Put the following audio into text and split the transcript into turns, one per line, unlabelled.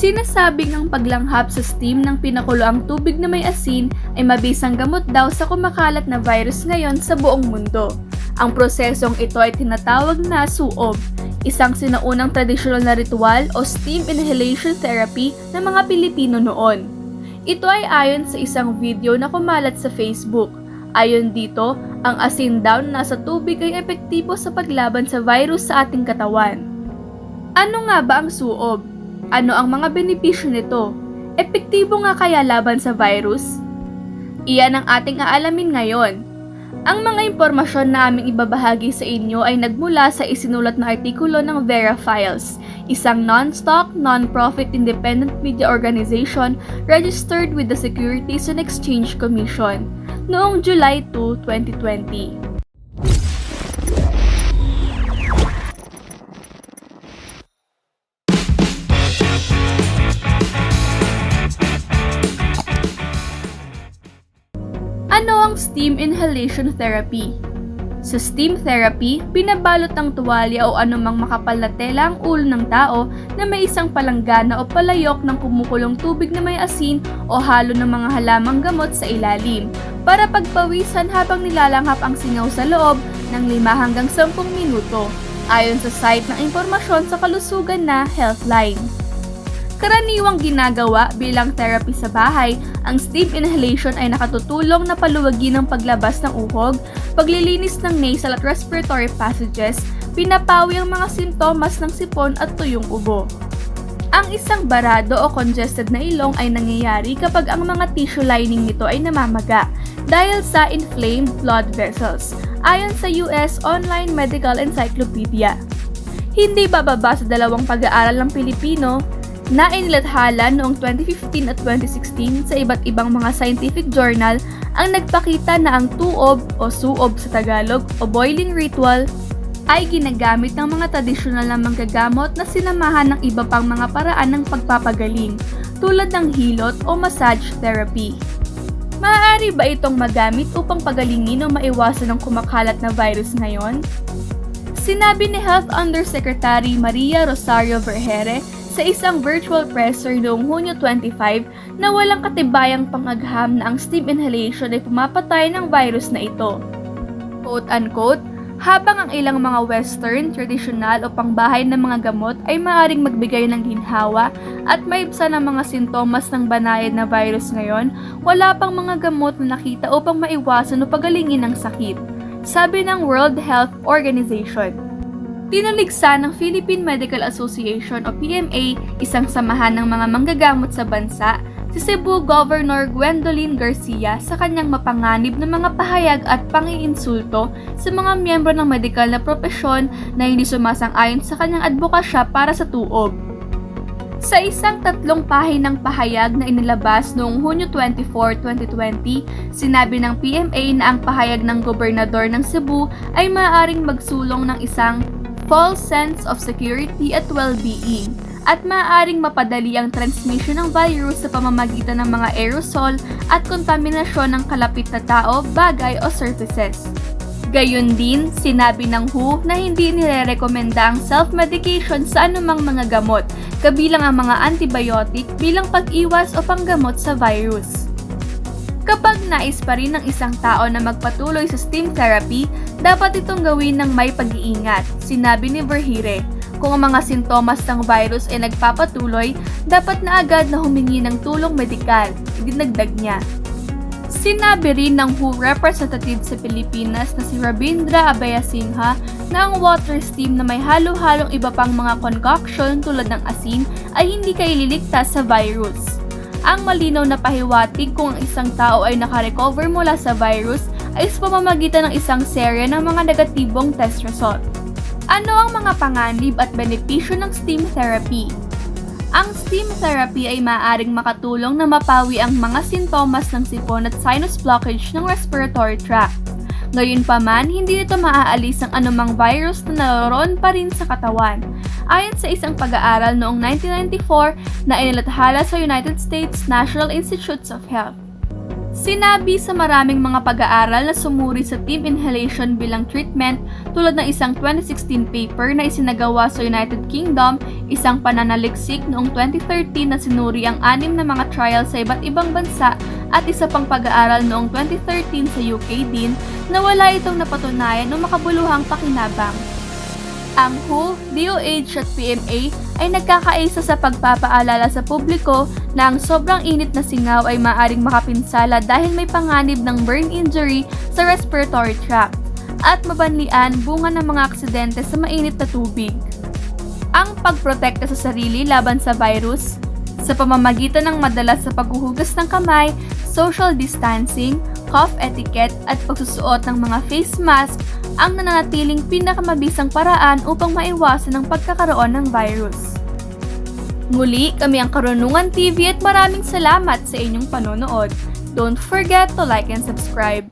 Sinasabing ang paglanghap sa steam ng pinakuloang tubig na may asin ay mabisang gamot daw sa kumakalat na virus ngayon sa buong mundo. Ang prosesong ito ay tinatawag na suob, isang sinaunang tradisyonal na ritual o steam inhalation therapy ng mga Pilipino noon. Ito ay ayon sa isang video na kumalat sa Facebook. Ayon dito, ang asin daw na nasa tubig ay epektibo sa paglaban sa virus sa ating katawan. Ano nga ba ang suob? Ano ang mga benepisyo nito? Epektibo nga kaya laban sa virus? Iyan ang ating aalamin ngayon. Ang mga impormasyon na aming ibabahagi sa inyo ay nagmula sa isinulat na artikulo ng Vera Files, isang non-stock, non-profit independent media organization registered with the Securities and Exchange Commission noong July 2, 2020. Ano ang steam inhalation therapy? Sa steam therapy, binabalot ng tuwalya o anumang makapal na tela ang ulo ng tao na may isang palanggana o palayok ng kumukulong tubig na may asin o halo ng mga halamang gamot sa ilalim para pagpawisan habang nilalanghap ang singaw sa loob ng 5 hanggang 10 minuto ayon sa site ng impormasyon sa kalusugan na Healthline. Karaniwang ginagawa bilang therapy sa bahay, ang steam inhalation ay nakatutulong na paluwagin ang paglabas ng uhog, paglilinis ng nasal at respiratory passages, pinapawi ang mga simptomas ng sipon at tuyong ubo. Ang isang barado o congested na ilong ay nangyayari kapag ang mga tissue lining nito ay namamaga dahil sa inflamed blood vessels, ayon sa US Online Medical Encyclopedia. Hindi bababa sa dalawang pag-aaral ng Pilipino na inilathala noong 2015 at 2016 sa iba't ibang mga scientific journal ang nagpakita na ang tuob o suob sa Tagalog o boiling ritual ay ginagamit ng mga tradisyonal na manggagamot na sinamahan ng iba pang mga paraan ng pagpapagaling tulad ng hilot o massage therapy. Maaari ba itong magamit upang pagalingin o maiwasan ang kumakalat na virus ngayon? Sinabi ni Health Undersecretary Maria Rosario Vergere sa isang virtual presser noong Hunyo 25 na walang katibayang pangagham na ang steam inhalation ay pumapatay ng virus na ito. Quote-unquote, habang ang ilang mga western, tradisyonal o pangbahay na mga gamot ay maaring magbigay ng ginhawa at maibsan ang mga sintomas ng banayad na virus ngayon, wala pang mga gamot na nakita upang maiwasan o pagalingin ang sakit, sabi ng World Health Organization. Tinaligsa ng Philippine Medical Association o PMA, isang samahan ng mga manggagamot sa bansa, si Cebu Governor Gwendolyn Garcia sa kanyang mapanganib na mga pahayag at pangiinsulto sa mga miyembro ng medikal na propesyon na hindi sumasang-ayon sa kanyang advokasya para sa tuob. Sa isang tatlong pahinang pahayag na inilabas noong Hunyo 24, 2020, sinabi ng PMA na ang pahayag ng gobernador ng Cebu ay maaaring magsulong ng isang false sense of security at well-being at maaaring mapadali ang transmission ng virus sa pamamagitan ng mga aerosol at kontaminasyon ng kalapit na tao, bagay o surfaces. Gayun din, sinabi ng WHO na hindi nirerekomenda ang self-medication sa anumang mga gamot, kabilang ang mga antibiotic bilang pag-iwas o panggamot sa virus. Kapag nais pa rin ng isang tao na magpatuloy sa steam therapy, dapat itong gawin ng may pag-iingat, sinabi ni Verhire. Kung ang mga sintomas ng virus ay nagpapatuloy, dapat na agad na humingi ng tulong medikal, dinagdag niya. Sinabi rin ng WHO representative sa Pilipinas na si Rabindra Abeyasinghe na ang water steam na may halo-halong iba pang mga concoction tulad ng asin ay hindi kaililigtas sa virus. Ang malinaw na pahiwatig kung ang isang tao ay nakarecover mula sa virus ay sa pamamagitan ng isang serye ng mga negatibong test result. Ano ang mga panganib at benepisyo ng steam therapy? Ang steam therapy ay maaaring makatulong na mapawi ang mga sintomas ng sipon at sinus blockage ng respiratory tract. Gayunpaman, hindi nito maaalis ang anumang virus na naroon pa rin sa katawan. Ayon sa isang pag-aaral noong 1994 na inilathala sa United States National Institutes of Health. Sinabi sa maraming mga pag-aaral na sumuri sa team inhalation bilang treatment tulad ng isang 2016 paper na isinagawa sa United Kingdom, isang pananaliksik noong 2013 na sinuri ang anim na mga trial sa iba't ibang bansa at isa pang pag-aaral noong 2013 sa UK din na wala itong napatunayan o makabuluhang pakinabang. Ang WHO, DOH at PMA ay nagkakaisa sa pagpapaalala sa publiko na ang sobrang init na singaw ay maaring makapinsala dahil may panganib ng burn injury sa respiratory tract at mabanlian bunga ng mga aksidente sa mainit na tubig. Ang pagprotekta sa sarili laban sa virus sa pamamagitan ng madalas sa paghuhugas ng kamay, social distancing, cough etiquette at pagsusuot ng mga face mask ang nananatiling pinakamabisang paraan upang maiwasan ang pagkakaroon ng virus. Muli, kami ang Karunungan TV at maraming salamat sa inyong panonood. Don't forget to like and subscribe.